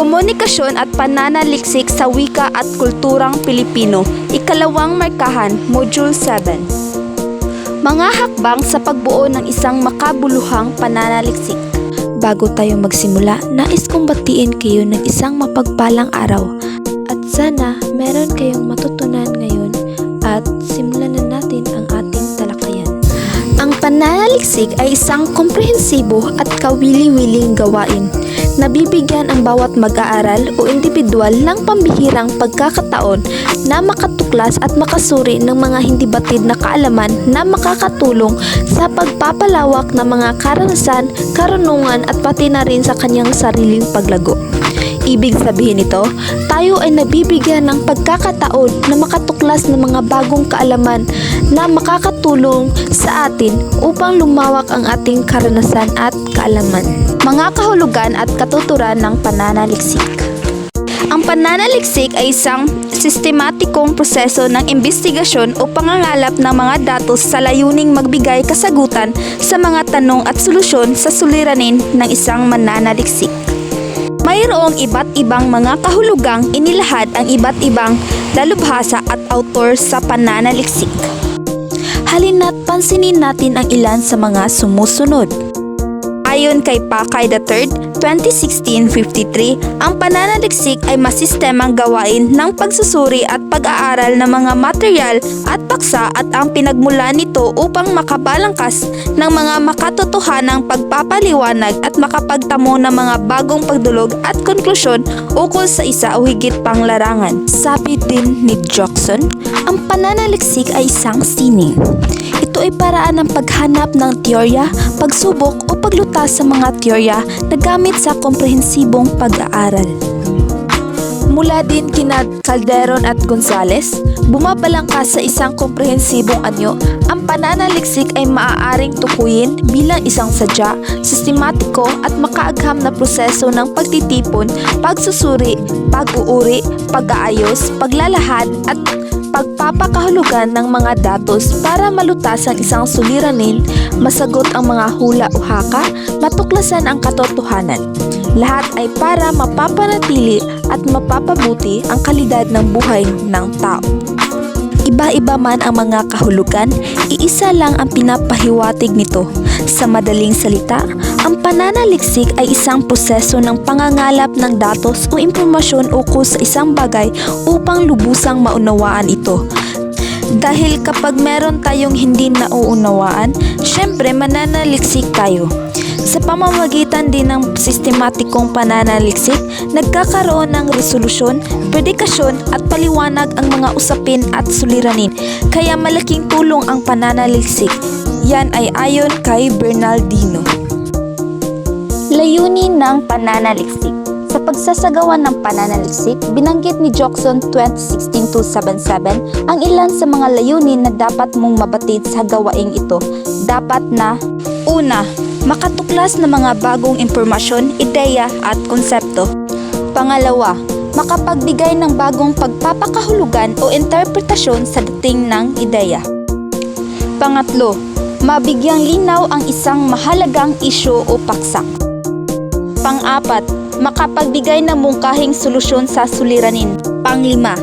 Komunikasyon at pananaliksik sa wika at kulturang Pilipino, ikalawang markahan, Module 7. Mga hakbang sa pagbuo ng isang makabuluhang pananaliksik. Bago tayo magsimula, nais kong batiin kayo ng isang mapagpalang araw at sana meron kayong matutunan ngayon at simulan na natin ang ating talakayan. Ang pananaliksik ay isang komprehensibo at kawili-wiling gawain na bibigyan ang bawat mag-aaral o individual ng pambihirang pagkakataon na makatuklas at makasuri ng mga hindi batid na kaalaman na makakatulong sa pagpapalawak ng mga karanasan, karunungan at pati na rin sa kanyang sariling paglago. Ibig sabihin nito, tayo ay nabibigyan ng pagkakataon na makatuklas ng mga bagong kaalaman na makakatulong sa atin upang lumawak ang ating karanasan at kaalaman. Mga kahulugan at katuturan ng pananaliksik. Ang pananaliksik ay isang sistematikong proseso ng investigasyon o pangangalap ng mga datos sa layuning magbigay kasagutan sa mga tanong at solusyon sa suliranin ng isang mananaliksik. Mayroong iba't ibang mga kahulugang inilahad ang iba't ibang dalubhasa at autor sa pananaliksik. Halina't pansinin natin ang ilan sa mga sumusunod. Ayon kay Pakay III, 2016-53, ang pananaliksik ay masistemang gawain ng pagsusuri at pag-aaral ng mga material at paksa at ang pinagmulan nito upang makabalangkas ng mga makatotohanang pagpapaliwanag at makapagtamo ng mga bagong pagdulog at konklusyon ukol sa isa o higit pang larangan. Sabi din ni Jackson, ang pananaliksik ay isang sining. Ito ay paraan ng paghanap ng teorya, pagsubok o paglutas sa mga teorya na gamit sa komprehensibong pag-aaral. Mula din kina Calderon at Gonzales, bumabalangkas sa isang komprehensibong anyo, ang pananaliksik ay maaaring tukuyin bilang isang sadya, sistematiko at makaagham na proseso ng pagtitipon, pagsusuri, pag-uuri, pag-aayos, paglalahad at pagpapakahulugan ng mga datos para malutas ang isang suliranin, masagot ang mga hula o haka, matuklasan ang katotohanan. Lahat ay para mapapanatili at mapapabuti ang kalidad ng buhay ng tao. Iba-iba man ang mga kahulugan, iisa lang ang pinapahiwatig nito. Sa madaling salita, ang pananaliksik ay isang proseso ng pangangalap ng datos o impormasyon ukol sa isang bagay upang lubusang maunawaan ito. Dahil kapag meron tayong hindi nauunawaan, syempre mananaliksik tayo. Sa pamamagitan din ng sistematikong pananaliksik, nagkakaroon ng resolusyon, predikasyon at paliwanag ang mga usapin at suliranin. Kaya malaking tulong ang pananaliksik. Yan ay ayon kay Bernardino. Layunin ng pananaliksik Sa pagsasagawa ng pananaliksik, binanggit ni Jackson 2016-277 ang ilan sa mga layunin na dapat mong mabatid sa gawaing ito. Dapat na Una, makatuklas ng mga bagong impormasyon, ideya at konsepto. Pangalawa, makapagbigay ng bagong pagpapakahulugan o interpretasyon sa dating ng ideya. Pangatlo, mabigyang linaw ang isang mahalagang isyu o paksa. Pang-apat, makapagbigay ng mungkahing solusyon sa suliranin. Panglima,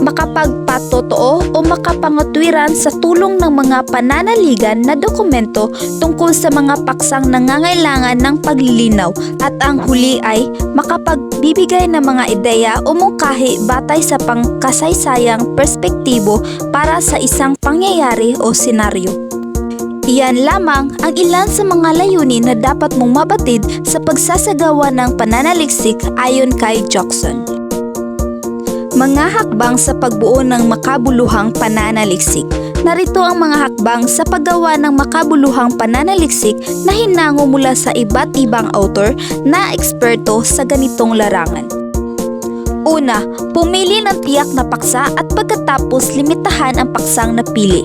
makapagpatotoo o makapangatwiran sa tulong ng mga pananaligan na dokumento tungkol sa mga paksang nangangailangan ng paglilinaw at ang huli ay makapagbibigay ng mga ideya o mungkahi batay sa pangkasaysayang perspektibo para sa isang pangyayari o senaryo. Iyan lamang ang ilan sa mga layunin na dapat mong mabatid sa pagsasagawa ng pananaliksik ayon kay Jackson. Mga hakbang sa pagbuo ng makabuluhang pananaliksik. Narito ang mga hakbang sa paggawa ng makabuluhang pananaliksik na hinango mula sa iba't ibang author na eksperto sa ganitong larangan. Una, pumili ng tiyak na paksa at pagkatapos limitahan ang paksang napili.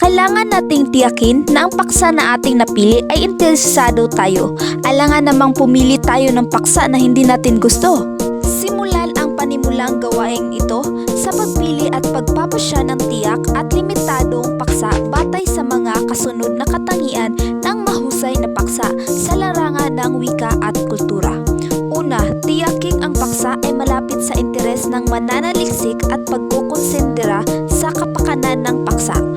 Kailangan nating tiyakin na ang paksa na ating napili ay interesado tayo. Alangan namang pumili tayo ng paksa na hindi natin gusto. Simulan ang panimulang gawaing ito sa pagpili at pagpapasya ng tiyak at limitadong paksa batay sa mga kasunod na katangian ng mahusay na paksa sa larangan ng wika at kultura. Una, tiyaking ang ng mananaliksik at pagkukonsendera sa kapakanan ng paksa.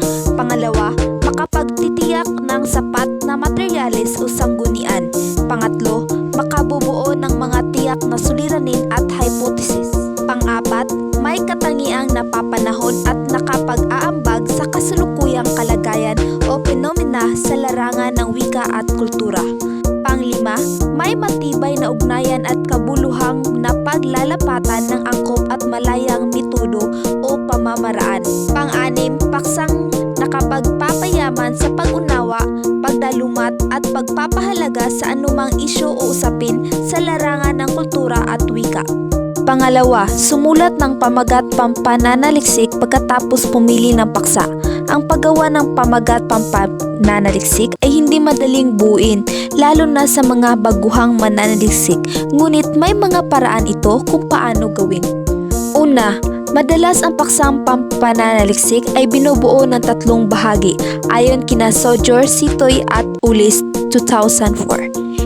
Anumang isyo o usapin sa larangan ng kultura at wika. Pangalawa, sumulat ng pamagat pampananaliksik pagkatapos pumili ng paksa. Ang paggawa ng pamagat pampananaliksik ay hindi madaling buuin, lalo na sa mga baguhang mananaliksik. Ngunit may mga paraan ito kung paano gawin. Una, madalas ang paksang pampananaliksik ay binubuo ng tatlong bahagi ayon kina Sojor, Sitoy at Ulis 2004.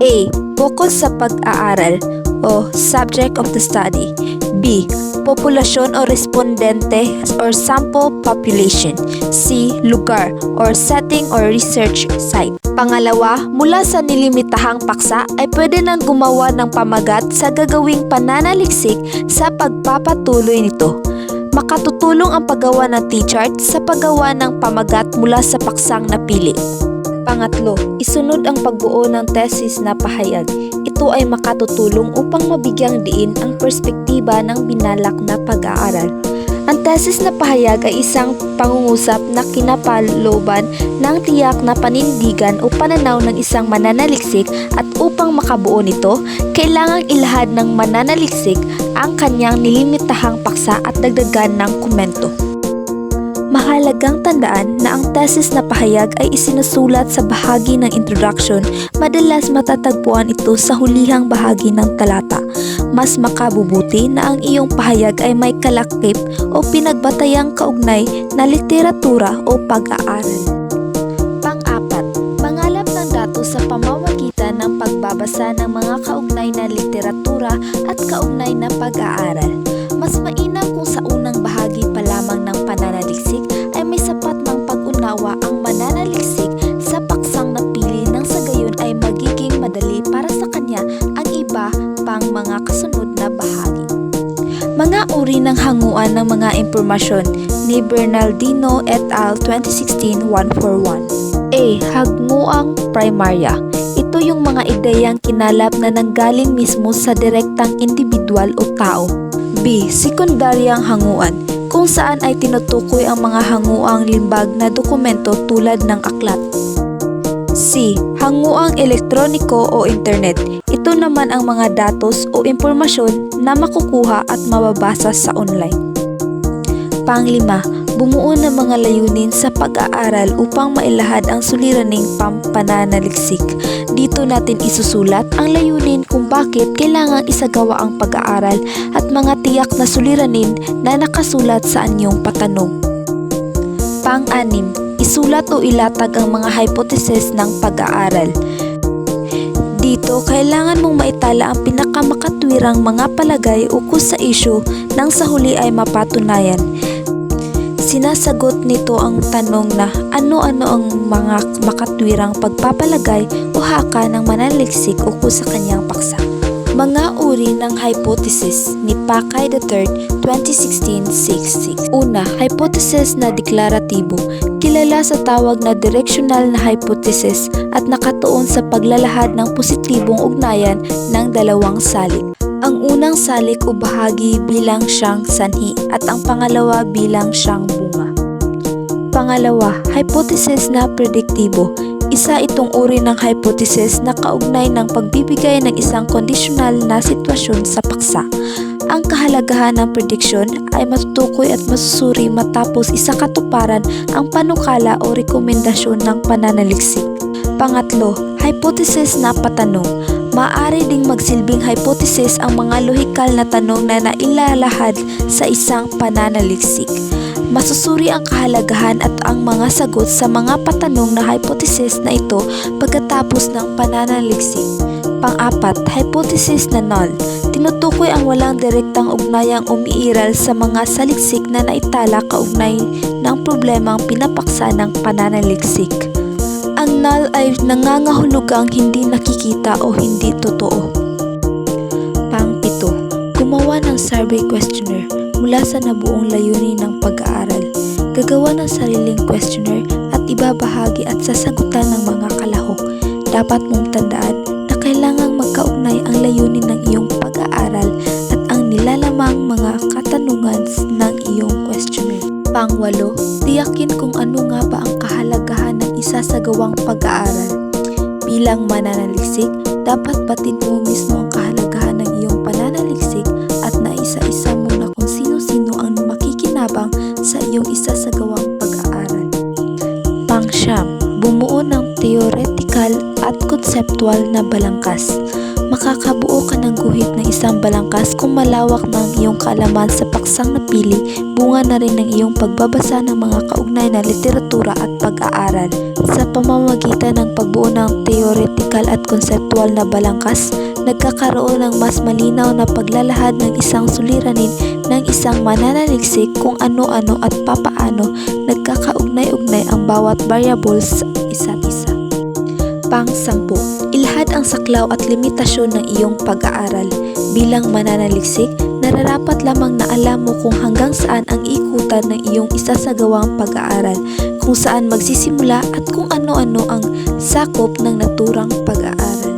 A. Bukod sa pag-aaral o subject of the study. B. Populasyon o respondente or sample population. C. Lugar or setting or research site. Pangalawa, mula sa nilimitahang paksa ay pwede nang gumawa ng pamagat sa gagawing pananaliksik sa pagpapatuloy nito. Makatutulong ang paggawa ng T-chart sa paggawa ng pamagat mula sa paksang napili. Pangatlo, isunod ang pagbuo ng thesis na pahayag. Ito ay makatutulong upang mabigyang diin ang perspektiba ng binalak na pag-aaral. Ang thesis na pahayag ay isang pangungusap na kinapaloban ng tiyak na panindigan o pananaw ng isang mananaliksik at upang makabuo nito, kailangang ilahad ng mananaliksik ang kanyang nilimitahang paksa at dagdagan ng komento. Mahalagang tandaan na ang thesis na pahayag ay isinusulat sa bahagi ng introduction, madalas matatagpuan ito sa hulihang bahagi ng talata. Mas makabubuti na ang iyong pahayag ay may kalakip o pinagbatayang kaugnay na literatura o pag-aaral. Pang-apat, mangalap ng datos sa pamamagitan ng pagbabasa ng mga kaugnay na literatura at kaugnay na pag-aaral. Mas mainam kung sa unang bahagi pa lamang ng pananaliksik pag-unawa ang mananaliksik sa paksang napili nang sa gayon ay magiging madali para sa kanya ang iba pang mga kasunod na bahagi. Mga uri ng hanguan ng mga impormasyon ni Bernardino et al. 2016-141 A. Hagmuang primarya Ito yung mga ideyang kinalap na nanggaling mismo sa direktang individual o tao. B. Sekundaryang hanguan kung saan ay tinutukoy ang mga hanguang limbag na dokumento tulad ng aklat. C. Hanguang elektroniko o internet. Ito naman ang mga datos o impormasyon na makukuha at mababasa sa online. Panglima, bumuo ng mga layunin sa pag-aaral upang mailahad ang suliraning pampananaliksik. Dito natin isusulat ang layunin kung bakit kailangang isagawa ang pag-aaral at mga tiyak na suliranin na nakasulat sa anyong patanong. Pang-anim, isulat o ilatag ang mga hypothesis ng pag-aaral. Dito, kailangan mong maitala ang pinakamakatwirang mga palagay ukol sa issue nang sa huli ay mapatunayan. Sinasagot nito ang tanong na ano-ano ang mga makatwirang pagpapalagay o haka ng manaliksik ukol sa kanyang paksa. Mga uri ng hypothesis ni Pakay III 2016-66 Una, hypothesis na deklaratibo. Kilala sa tawag na directional na hypothesis at nakatuon sa paglalahad ng positibong ugnayan ng dalawang salik. Ang unang salik o bahagi bilang siyang sanhi at ang pangalawa bilang siyang bunga. Pangalawa, hypothesis na prediktibo. Isa itong uri ng hypothesis na kaugnay ng pagbibigay ng isang conditional na sitwasyon sa paksa. Ang kahalagahan ng prediction ay matutukoy at masusuri matapos isakatuparan ang panukala o rekomendasyon ng pananaliksik. Pangatlo, hypothesis na patanong. Maaari ding magsilbing hypothesis ang mga lohikal na tanong na nailalahad sa isang pananaliksik. Masusuri ang kahalagahan at ang mga sagot sa mga patanong na hypothesis na ito pagkatapos ng pananaliksik. Pang-apat, hypothesis na null. Tinutukoy ang walang direktang ugnayang umiiral sa mga saliksik na naitala kaugnay ng problemang pinapaksa ng pananaliksik. Null ay nangangahulugang hindi nakikita o hindi totoo. Pang-pito, gumawa ng survey questionnaire mula sa nabuong layunin ng pag-aaral. Gagawa ng sariling questionnaire at ibabahagi at sasagutan ng mga kalahok. Dapat mong tandaan na kailangang magkaugnay ang layunin ng Pangwalo, tiyakin kung ano nga ba ang kahalagahan ng isasagawang pag-aaral. Bilang mananaliksik, dapat batid mo mismo ang kahalagahan ng iyong pananaliksik at naisa-isa mo na kung sino-sino ang makikinabang sa iyong isasagawang pag-aaral. Pangsyam, bumuo ng theoretical at conceptual na balangkas. Makakabuo ka ng guhit ng isang balangkas kung malawak ng iyong kaalaman sa paksang napili, bunga na rin ng iyong pagbabasa ng mga kaugnay na literatura at pag-aaral. Sa pamamagitan ng pagbuo ng theoretical at conceptual na balangkas, nagkakaroon ng mas malinaw na paglalahad ng isang suliranin ng isang mananaliksik kung ano-ano at papaano nagkakaugnay-ugnay ang bawat variables sa isa't isa. Pang-sampu, ilahad ang saklaw at limitasyon ng iyong pag-aaral. Bilang mananaliksik, nararapat lamang na alam mo kung hanggang saan ang ikutan ng iyong isasagawang pag-aaral, kung saan magsisimula at kung ano-ano ang sakop ng naturang pag-aaral.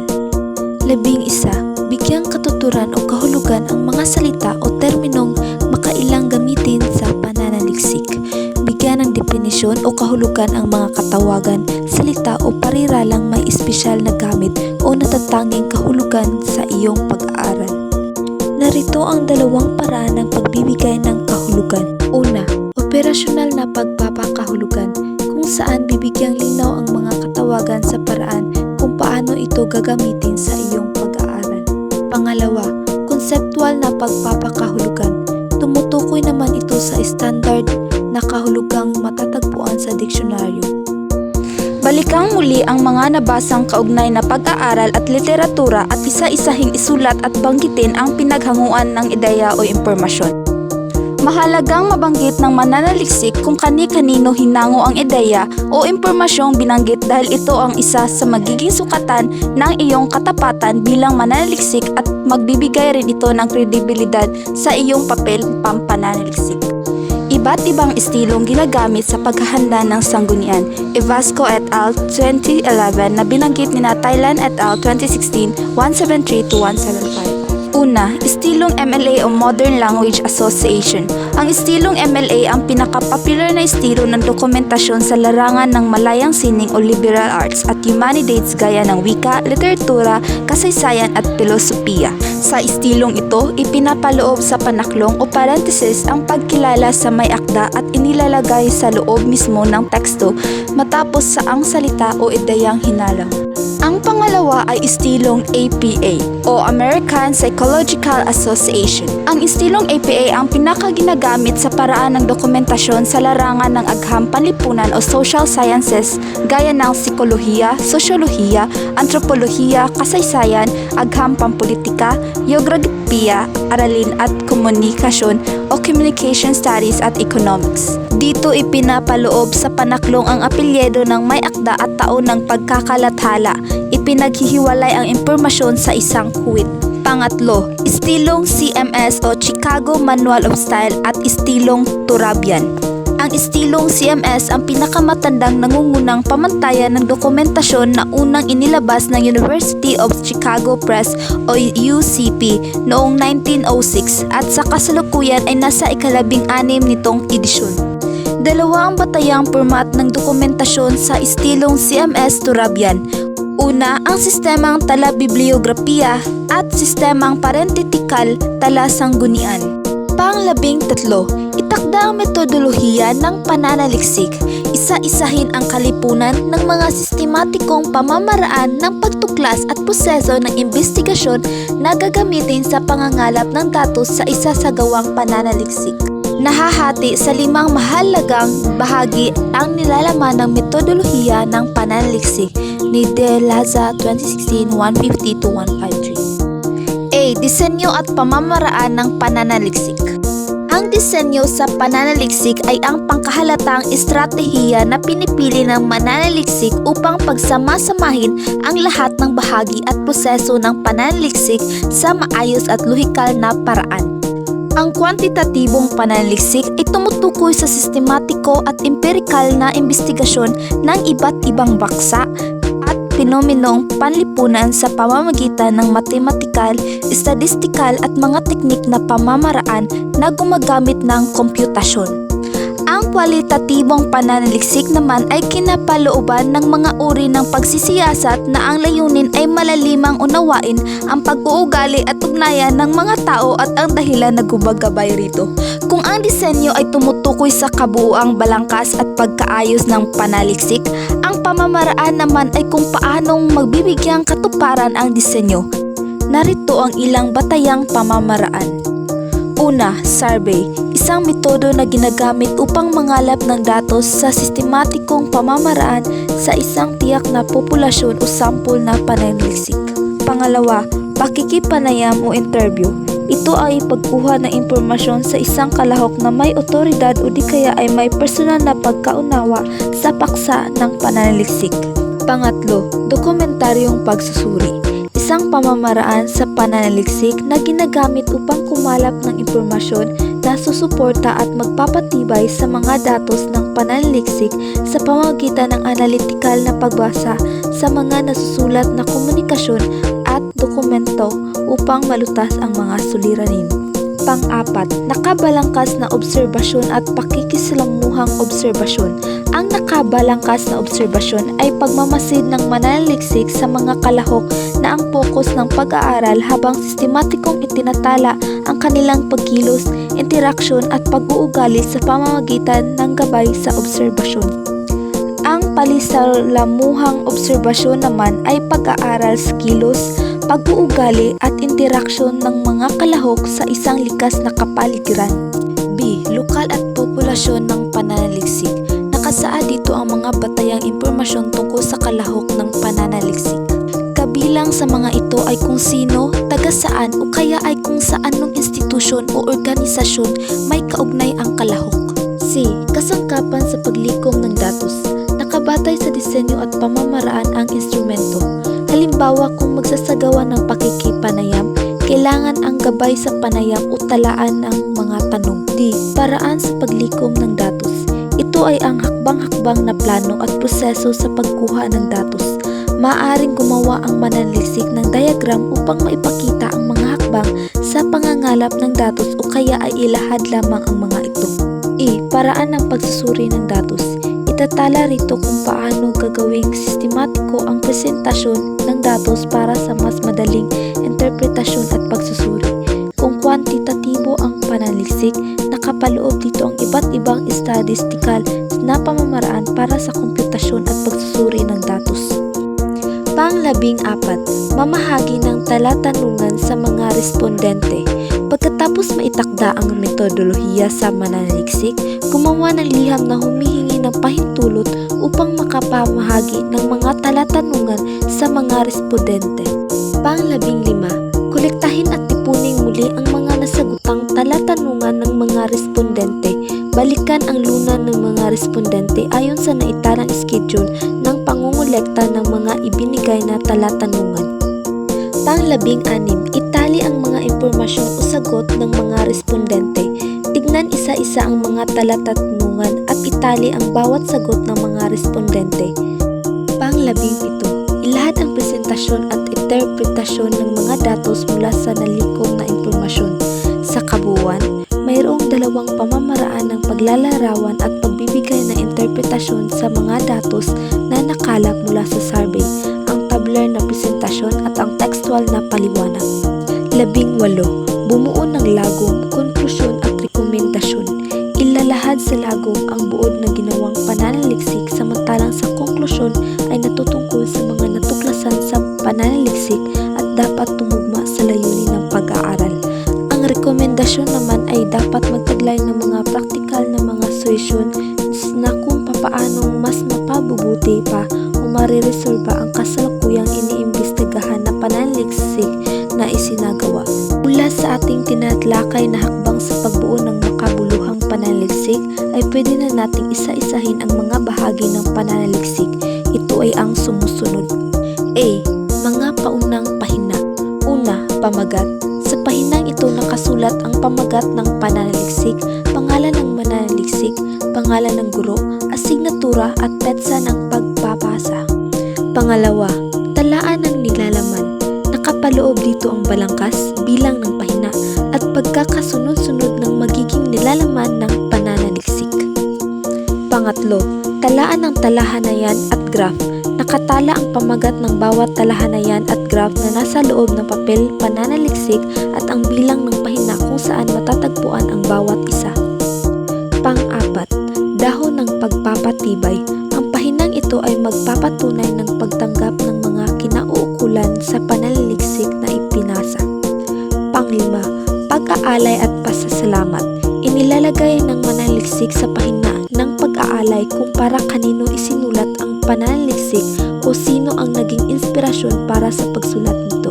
Labing isa, bigyang katuturan o kahulugan ang mga salita o terminong makailang gamitin sa pananaliksik. Bigyan ng definisyon o kahulugan ang mga katawagan, salita o pariralang may espesyal na gamit o natatanging kahulugan sa iyong pag-aaral. Narito ang dalawang paraan ng pagbibigay ng kahulugan. Una, operasyonal na pagpapakahulugan kung saan bibigyang linaw ang mga katawagan sa paraan kung paano ito gagamitin sa iyong pag-aaral. Pangalawa, konseptual na pagpapakahulugan. Tumutukoy naman ito sa standard na kahulugang matatagpuan sa diksyonaryo. Balikang muli ang mga nabasang kaugnay na pag-aaral at literatura at isa-isahing isulat at banggitin ang pinaghanguan ng ideya o impormasyon. Mahalagang mabanggit ng mananaliksik kung kani-kanino hinango ang ideya o impormasyong binanggit dahil ito ang isa sa magiging sukatan ng iyong katapatan bilang mananaliksik at magbibigay rin ito ng kredibilidad sa iyong papel pampananaliksik. Iba't ibang estilong ginagamit sa paghahanda ng sanggunian. Evasco et al. 2011 na binanggit ni na Thailand et al. 2016 173-175. Una, estilong MLA o Modern Language Association. Ang estilong MLA ang pinaka-popular na estilo ng dokumentasyon sa larangan ng malayang sining o liberal arts at humanities gaya ng wika, literatura, kasaysayan at filosofiya. Sa estilong ito, ipinapaloob sa panaklong o parenthesis ang pagkilala sa may akda at inilalagay sa loob mismo ng teksto matapos sa ang salita o ideyang hinalang. Ang pangalawa ay estilong APA o American Psychological Association. Ang estilong APA ang pinakaginagamit sa paraan ng dokumentasyon sa larangan ng agham panlipunan o social sciences gaya ng psikolohiya, sosyolohiya, antropolohiya, kasaysayan, agham pampolitika, geografiya, aralin at komunikasyon o communication studies at economics. Dito ipinapaloob sa panaklong ang apelyedo ng may akda at taon ng pagkakalathala. Ipinaghihiwalay ang impormasyon sa isang kuwit. Pangatlo, estilong CMS o Chicago Manual of Style at estilong Turabian. Ang estilong CMS ang pinakamatandang nangungunang pamantayan ng dokumentasyon na unang inilabas ng University of Chicago Press o UCP noong 1906 at sa kasalukuyan ay nasa ikalabing anim nitong edisyon. Dalawa ang batayang format ng dokumentasyon sa estilong CMS Turabian. Una, ang sistemang tala-bibliografiya at sistemang parentitikal tala-sanggunian. Panglabing tatlo, itakda ang metodolohiya ng pananaliksik. Isa-isahin ang kalipunan ng mga sistematikong pamamaraan ng pagtuklas at proseso ng investigasyon na gagamitin sa pangangalap ng datos sa isasagawang pananaliksik. Nahahati sa limang mahalagang bahagi ang nilalaman ng metodolohiya ng pananaliksik ni De Laza 2016-150-153. A. A. Disenyo at pamamaraan ng pananaliksik ang disenyo sa pananaliksik ay ang pangkahalatang estratehiya na pinipili ng mananaliksik upang pagsama-samahin ang lahat ng bahagi at proseso ng pananaliksik sa maayos at lohikal na paraan. Ang kwantitatibong pananaliksik ay tumutukoy sa sistematiko at empirikal na investigasyon ng iba't ibang baksa at fenomenong panlipunan sa pamamagitan ng matematikal, estadistikal at mga teknik na pamamaraan na gumagamit ng komputasyon. Ang kwalitatibong pananaliksik naman ay kinapalooban ng mga uri ng pagsisiyasat na ang layunin ay malalimang unawain ang pag-uugali at ugnayan ng mga tao at ang dahilan na gumagabay rito. Kung ang disenyo ay tumutukoy sa kabuuang balangkas at pagkaayos ng panaliksik, pamamaraan naman ay kung paanong magbibigyang katuparan ang disenyo. Narito ang ilang batayang pamamaraan. Una, survey. Isang metodo na ginagamit upang mangalap ng datos sa sistematikong pamamaraan sa isang tiyak na populasyon o sample na pananaliksik. Pangalawa, pakikipanayam o interview. Ito ay pagkuha ng impormasyon sa isang kalahok na may otoridad o di kaya ay may personal na pagkaunawa sa paksa ng pananaliksik. Pangatlo, dokumentaryong pagsusuri. Isang pamamaraan sa pananaliksik na ginagamit upang kumalap ng impormasyon na susuporta at magpapatibay sa mga datos ng pananaliksik sa pamamagitan ng analytical na pagbasa sa mga nasusulat na komunikasyon dokumento upang malutas ang mga suliranin. Pang-apat, nakabalangkas na obserbasyon at pakikisalamuhang obserbasyon. Ang nakabalangkas na obserbasyon ay pagmamasid ng mananaliksik sa mga kalahok na ang pokus ng pag-aaral habang sistematikong itinatala ang kanilang pagkilos, interaksyon at pag-uugali sa pamamagitan ng gabay sa obserbasyon. Ang palisalamuhang obserbasyon naman ay pag-aaral sa kilos, pag-uugali at interaksyon ng mga kalahok sa isang likas na kapaligiran. B. Lokal at populasyon ng pananaliksik. Nakasaad dito ang mga batayang impormasyon tungkol sa kalahok ng pananaliksik. Kabilang sa mga ito ay kung sino, taga saan o kaya ay kung saan ng institusyon o organisasyon may kaugnay ang kalahok. C. Kasangkapan sa paglikom ng datos. Nakabatay sa disenyo at pamamaraan ang instrumento. Halimbawa kung magsasagawa ng pakikipanayam, kailangan ang gabay sa panayam o talaan ng mga tanong. D. Paraan sa paglikom ng datos. Ito ay ang hakbang-hakbang na plano at proseso sa pagkuha ng datos. Maaring gumawa ang mananalisik ng diagram upang maipakita ang mga hakbang sa pangangalap ng datos o kaya ay ilahad lamang ang mga ito. E. Paraan ng pagsusuri ng datos. Itatala rito kung paano gagawing sistematiko ang presentasyon ng datos para sa mas madaling interpretasyon at pagsusuri. Kung kwantitatibo ang pananaliksik, nakapaloob dito ang iba't ibang statistical na pamamaraan para sa komputasyon at pagsusuri ng datos. Panglabing apat, mamahagi ng talatanungan sa mga respondente. Pagkatapos maitakda ang metodolohiya sa mananaliksik, gumawa ng liham na humihingi ng pahintulot upang makapamahagi ng mga talatanungan sa mga respondente. Panglabing lima, kolektahin at tipunin muli ang mga nasagutang talatanungan ng mga respondente. Balikan ang luna ng mga respondente ayon sa naitarang schedule ng pangungulekta ng mga ibinigay na talatanungan. Panglabing anim, itali ang mga impormasyon o sagot ng mga respondente. Tignan isa-isa ang mga talatanungan at itali ang bawat sagot ng mga respondente. Panglabing pito, ilahad ang presentasyon at interpretasyon ng mga datos mula sa nalikom na impormasyon. Sa kabuuan, mayroong dalawang pamamaraan ng paglalarawan at pagbibigay ng interpretasyon sa mga datos na nakalap mula sa survey, ang tabular na presentasyon at ang textual na paliwanag. Labing walo, bumuo ng lagom, konklusyon at rekomendasyon. Ilalahad sa lagom ang buod na ginawang pananaliksik samantalang sa konklusyon ay natutungkol sa mga natuklasan sa pananaliksik at dapat tumugma sa layunin ng pag-aaral. Ang rekomendasyon naman ay dapat magtaglay ng mga praktikal na mga solusyon na kung papaanong mas mapabubuti pa o mariresolba ang kasalukuyang iniimbestigahan na pananaliksik na isinagawa. sa ating tinatlakay na hakbang sa pagbuo ng makabuluhang pananaliksik ay pwede na nating isa-isahin ang mga bahagi ng pananaliksik. Ito ay ang sumusunod. A. Mga paunang pahina. Una, pamagat. Sa pahinang ito nakasulat ang pamagat ng pananaliksik, pangalan ng mananaliksik, pangalan ng guro, asignatura at petsa ng. Pangalawa, talaan ng nilalaman. Nakapaloob dito ang balangkas, bilang ng pahina, at pagkakasunod-sunod ng magiging nilalaman ng pananaliksik. Pangatlo, talaan ng talahanayan at graph. Nakatala ang pamagat ng bawat talahanayan at graph na nasa loob ng papel pananaliksik at ang bilang ng pahina kung saan matatagpuan ang bawat isa. Pang-apat, dahon ng pagpapatibay. Ang pahinang ito ay magpapatunay ng pagtanggap ng mga kinauukulan sa pananaliksik na ipinasa. Panglima, pag-aalay at pasasalamat. Inilalagay ng mananaliksik sa pahina ng pag-aalay kung para kanino isinulat ang pananaliksik o sino ang naging inspirasyon para sa pagsulat nito.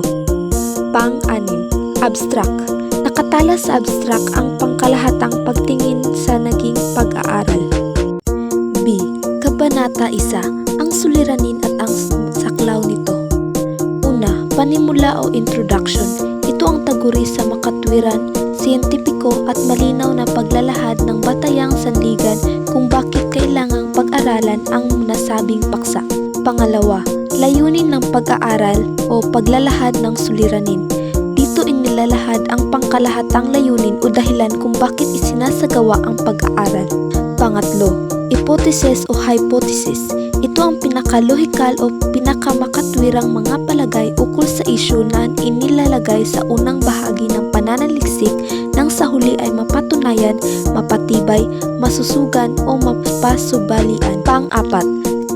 Pang-anim, abstract. Nakatala sa abstract ang pangkalahatang pagtingin sa naging pag-aaral. B. Kabanata 1. Ang suliranin ang saklaw nito. Una, panimula o introduction. Ito ang taguri sa makatwiran, siyentipiko at malinaw na paglalahad ng batayang sandigan kung bakit kailangang pag-aralan ang nasabing paksa. Pangalawa, layunin ng pag-aaral o paglalahad ng suliranin. Dito inilalahad ang pangkalahatang layunin o dahilan kung bakit isinasagawa ang pag-aaral. Pangatlo, hypothesis o hypothesis. Ito ang pinakalohikal o pinakamakatwirang mga palagay ukol sa isyu na inilalagay sa unang bahagi ng pananaliksik nang sa huli ay mapatunayan, mapatibay, masusugan o mapasubalian. Pang-apat,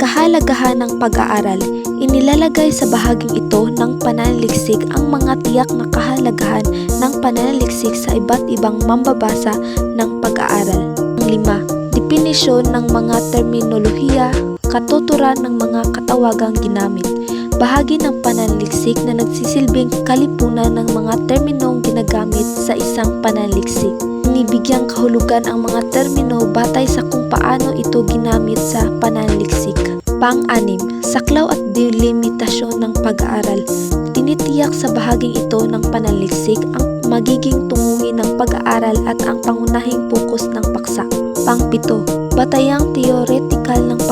kahalagahan ng pag-aaral. Inilalagay sa bahaging ito ng pananaliksik ang mga tiyak na kahalagahan ng pananaliksik sa iba't ibang mambabasa ng pag-aaral. Ang lima, definisyon ng mga terminolohiya, katuturan ng mga katawagang ginamit. Bahagi ng pananaliksik na nagsisilbing kalipunan ng mga terminong ginagamit sa isang pananaliksik. Nibigyang kahulugan ang mga termino batay sa kung paano ito ginamit sa pananaliksik. Pang-anim, saklaw at delimitasyon ng pag-aaral. Tinitiyak sa bahaging ito ng pananaliksik ang magiging tunguhin ng pag-aaral at ang pangunahing pokus ng paksa. Pang-pito, batayang theoretical ng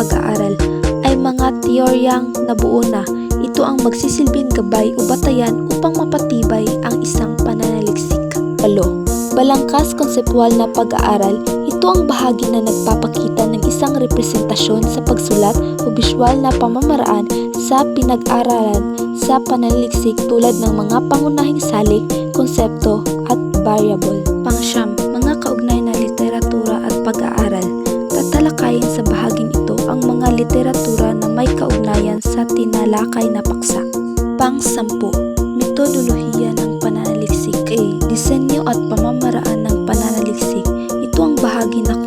pag-aaral ay mga teoryang nabuo na. Ito ang magsisilbing gabay o batayan upang mapatibay ang isang pananaliksik. Palo, balangkas konseptual na pag-aaral, ito ang bahagi na nagpapakita ng isang representasyon sa pagsulat o visual na pamamaraan sa pinag-aralan sa pananaliksik tulad ng mga pangunahing salik, konsepto at variable. Kaugnayan sa tinalakay na paksa. Pang-sampu, metodolohiya ng pananaliksik. A. Disenyo at pamamaraan ng pananaliksik. Ito ang bahagi na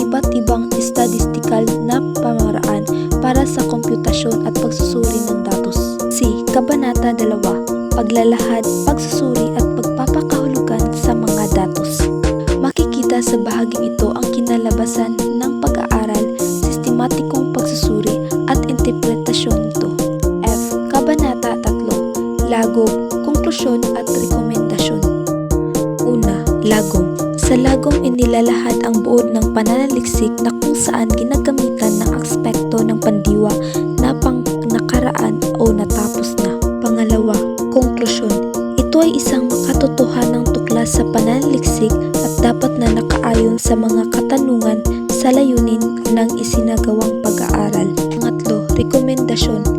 iba't ibang estadistikal na pamaraan para sa komputasyon at pagsusuri ng datos. C. Kabanata 2. Paglalahad, pagsusuri at pagpapakahulugan sa mga datos. Makikita sa bahaging ito ang kinalabasan ng pag-aaral, sistematikong pagsusuri at interpretasyon nito. F. Kabanata 3. Lagom, konklusyon at rekomendasyon. Una, lagom. Sa lagom inilalahad ang buod pananaliksik na kung saan ginagamitan ng aspekto ng pandiwa na pang nakaraan o natapos na. Pangalawa, konklusyon. Ito ay isang makatotohanang tuklas sa pananaliksik at dapat na nakaayon sa mga katanungan sa layunin ng isinagawang pag-aaral. Pangatlo, rekomendasyon.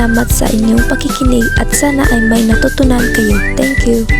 Salamat sa inyong pakikinig at sana ay may natutunan kayo. Thank you!